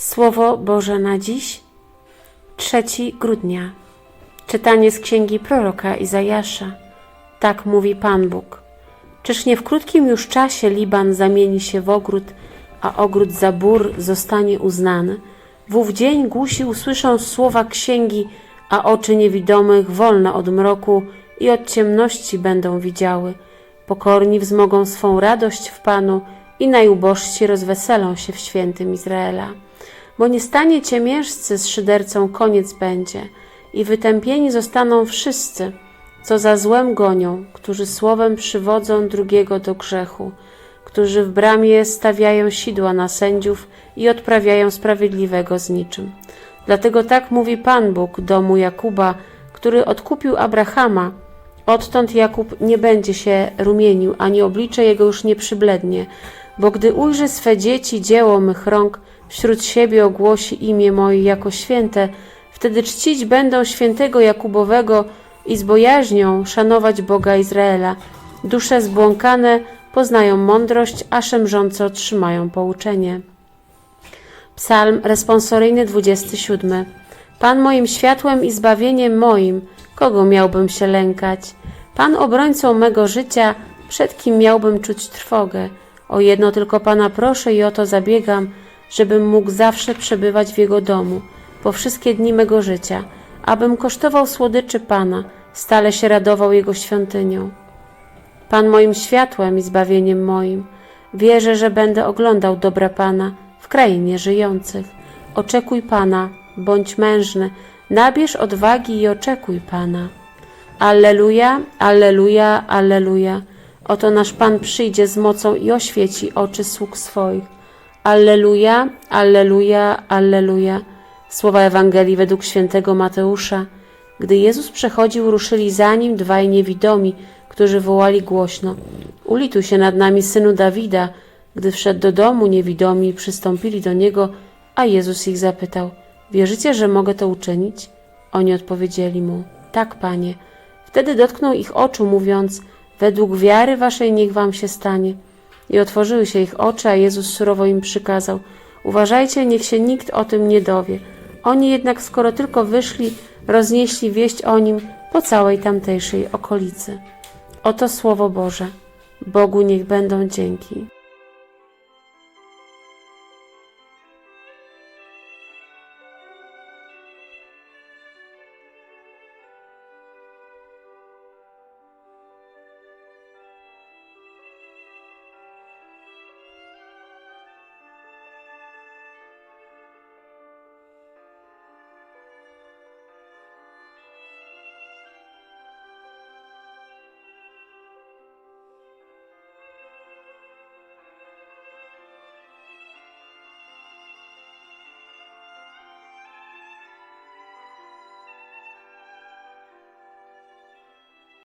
Słowo Boże na dziś, 3 grudnia. Czytanie z księgi proroka Izajasza. Tak mówi Pan Bóg. Czyż nie w krótkim już czasie Liban zamieni się w ogród, a ogród za bór zostanie uznany? W ów dzień głusi usłyszą słowa księgi, a oczy niewidomych wolne od mroku i od ciemności będą widziały. Pokorni wzmogą swą radość w Panu i najubożsi rozweselą się w świętym Izraela. Bo nie stanie ciemiężcy z szydercą koniec będzie i wytępieni zostaną wszyscy, co za złem gonią, którzy słowem przywodzą drugiego do grzechu, którzy w bramie stawiają sidła na sędziów i odprawiają sprawiedliwego z niczym. Dlatego tak mówi Pan Bóg domu Jakuba, który odkupił Abrahama. Odtąd Jakub nie będzie się rumienił, ani oblicze jego już nie przyblednie, bo gdy ujrzy swe dzieci dzieło mych rąk, wśród siebie ogłosi imię moje jako święte, wtedy czcić będą świętego Jakubowego i z bojaźnią szanować Boga Izraela. Dusze zbłąkane poznają mądrość, a szemrzące otrzymają pouczenie. Psalm responsoryjny 27. Pan moim światłem i zbawieniem moim, kogo miałbym się lękać? Pan obrońcą mego życia, przed kim miałbym czuć trwogę? O jedno tylko Pana proszę i o to zabiegam, żebym mógł zawsze przebywać w Jego domu, po wszystkie dni mego życia, abym kosztował słodyczy Pana, stale się radował Jego świątynią. Pan moim światłem i zbawieniem moim, wierzę, że będę oglądał dobra Pana w krainie żyjących. Oczekuj Pana, bądź mężny, nabierz odwagi i oczekuj Pana. Alleluja, alleluja, alleluja. Oto nasz Pan przyjdzie z mocą i oświeci oczy sług swoich. Alleluja, alleluja, alleluja. Słowa Ewangelii według świętego Mateusza. Gdy Jezus przechodził, ruszyli za nim dwaj niewidomi, którzy wołali głośno: Ulituj się nad nami, synu Dawida. Gdy wszedł do domu, niewidomi przystąpili do niego, a Jezus ich zapytał: Wierzycie, że mogę to uczynić? Oni odpowiedzieli mu: Tak, panie. Wtedy dotknął ich oczu, mówiąc: Według wiary waszej niech wam się stanie. I otworzyły się ich oczy, a Jezus surowo im przykazał: Uważajcie, niech się nikt o tym nie dowie. Oni jednak, skoro tylko wyszli, roznieśli wieść o nim po całej tamtejszej okolicy. Oto słowo Boże. Bogu niech będą dzięki.